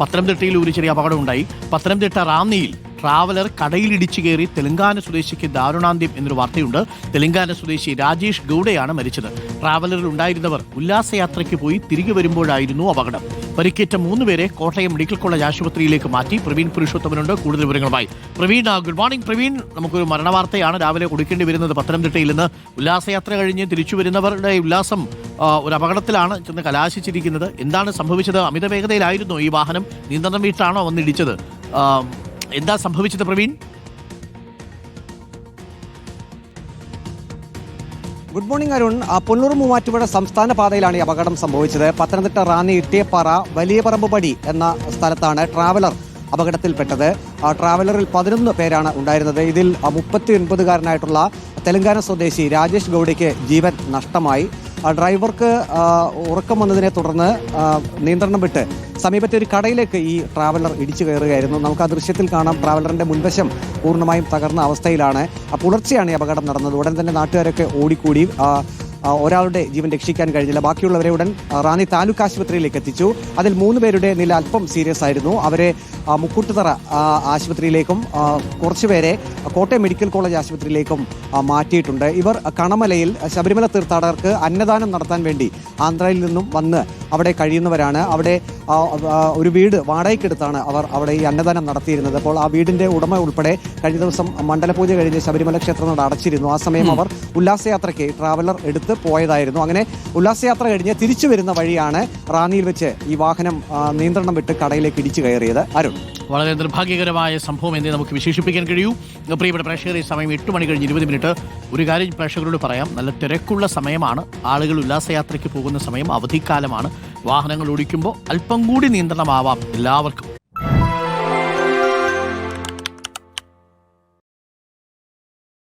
പത്തനംതിട്ടയിൽ ഒരു ചെറിയ അപകടമുണ്ടായി. പത്തനംതിട്ട റാന്നിയിൽ ട്രാവലർ കടയിലിടിച്ചു കയറി തെലങ്കാന സ്വദേശിക്ക് ദാരുണാന്ത്യം എന്നൊരു വാർത്തയുണ്ട്. തെലങ്കാന സ്വദേശി രാജേഷ് ഗൌഡയാണ് മരിച്ചത്. ട്രാവലറിൽ ഉണ്ടായിരുന്നവർ ഉല്ലാസയാത്രയ്ക്ക് പോയി തിരികെ വരുമ്പോഴായിരുന്നു അപകടം. പരിക്കേറ്റ മൂന്നുപേരെ കോട്ടയം മെഡിക്കൽ കോളേജ് ആശുപത്രിയിലേക്ക് മാറ്റി പ്രവീൺ പുരുഷോത്തമനുണ്ട്. കൂടുതൽ വിവരങ്ങളുമായി പ്രവീൺ ഗുഡ് മോർണിംഗ് പ്രവീൺ. നമുക്കൊരു മരണവാർത്തയാണ് രാവിലെ കൊടുക്കേണ്ടി വരുന്നത്. പത്തനംതിട്ടയിൽ നിന്ന് ഉല്ലാസയാത്ര കഴിഞ്ഞ് തിരിച്ചു വരുന്നവരുടെ ഉല്ലാസം ഒരു അപകടത്തിലാണ് ചെന്ന് കലാശിച്ചിരിക്കുന്നത്. എന്താണ് സംഭവിച്ചത്? അമിത വേഗതയിലായിരുന്നു ഈ വാഹനം. നിയന്ത്രണം വീട്ടാണോ വന്നിടിച്ചത്? എന്താ സംഭവിച്ചത് പ്രവീൺ? ഗുഡ് മോർണിംഗ് അരുൺ പൊന്നൂർ മൂവാറ്റുപുഴ സംസ്ഥാന പാതയിലാണ് ഈ അപകടം സംഭവിച്ചത്. പത്തനംതിട്ട റാന്നി ഇട്ടിയപ്പാറ വലിയ പറമ്പുപടി എന്ന സ്ഥലത്താണ് ട്രാവലർ അപകടത്തിൽപ്പെട്ടത്. ട്രാവലറിൽ പതിനൊന്ന് പേരാണ് ഉണ്ടായിരുന്നത്. ഇതിൽ മുപ്പത്തി ഒൻപതുകാരനായിട്ടുള്ള തെലങ്കാന സ്വദേശി രാജേഷ് ഗൗഡയ്ക്ക് ജീവൻ നഷ്ടമായി. ഡ്രൈവർക്ക് ഉറക്കം വന്നതിനെ തുടർന്ന് നിയന്ത്രണം വിട്ട് സമീപത്തെ ഒരു കടയിലേക്ക് ഈ ട്രാവലർ ഇടിച്ചു കയറുകയായിരുന്നു. നമുക്ക് ആ ദൃശ്യത്തിൽ കാണാം ട്രാവലറിന്റെ മുൻവശം പൂർണമായും തകർന്ന അവസ്ഥയിലാണ്. പുലർച്ചെയാണ് ഈ അപകടം നടന്നത്. ഉടൻ തന്നെ നാട്ടുകാരൊക്കെ ഓടിക്കൂടി. ഒരാളുടെ ജീവൻ രക്ഷിക്കാൻ കഴിഞ്ഞില്ല. ബാക്കിയുള്ളവരെ ഉടൻ റാന്നി താലൂക്ക് ആശുപത്രിയിലേക്ക് എത്തിച്ചു. അതിൽ മൂന്ന് പേരുടെ നില അല്പം സീരിയസ് ആയിരുന്നു. അവരെ മുക്കൂട്ടുതറ ആശുപത്രിയിലേക്കും കുറച്ചുപേരെ കോട്ടയം മെഡിക്കൽ കോളേജ് ആശുപത്രിയിലേക്കും മാറ്റിയിട്ടുണ്ട്. ഇവർ കണമലയിൽ ശബരിമല തീർത്ഥാടകർക്ക് അന്നദാനം നടത്താൻ വേണ്ടി ആന്ധ്രയിൽ നിന്നും വന്ന് അവിടെ കഴിയുന്നവരാണ്. അവിടെ ഒരു വീട് വാടകയ്ക്കെടുത്താണ് അവർ അവിടെ ഈ അന്നദാനം നടത്തിയിരുന്നത്. അപ്പോൾ ആ വീടിന്റെ ഉടമ ഉൾപ്പെടെ കഴിഞ്ഞ ദിവസം മണ്ഡലപൂജ കഴിഞ്ഞ് ശബരിമല ക്ഷേത്രം നട അടച്ചിരുന്നു. ആ സമയം അവർ ഉല്ലാസയാത്രയ്ക്ക് ട്രാവലർ എടുത്ത് പോയതായിരുന്നു. അങ്ങനെ ഉല്ലാസയാത്ര കഴിഞ്ഞ് തിരിച്ചു വരുന്ന വഴിയാണ് റാന്നിയിൽ വെച്ച് ഈ വാഹനം നിയന്ത്രണം വിട്ട് കടയിലേക്ക് ഇടിച്ചു കയറിയത്. അരുൺ. വളരെ നിർഭാഗ്യകരമായ സംഭവം എന്നേ നമുക്ക് വിശേഷിപ്പിക്കാൻ കഴിയൂ. പ്രിയപ്പെട്ട ഈ സമയം എട്ട് മണി കഴിഞ്ഞ് ഇരുപത് മിനിറ്റ്. ഒരു കാര്യം പ്രേക്ഷകരോട് പറയാം. നല്ല തിരക്കുള്ള സമയമാണ്. ആളുകൾ ഉല്ലാസയാത്രയ്ക്ക് പോകുന്ന സമയം അവധിക്കാലമാണ്. വാഹനങ്ങൾ ഓടിക്കുമ്പോൾ അല്പം കൂടി നിയന്ത്രണമാവാം. എല്ലാവർക്കും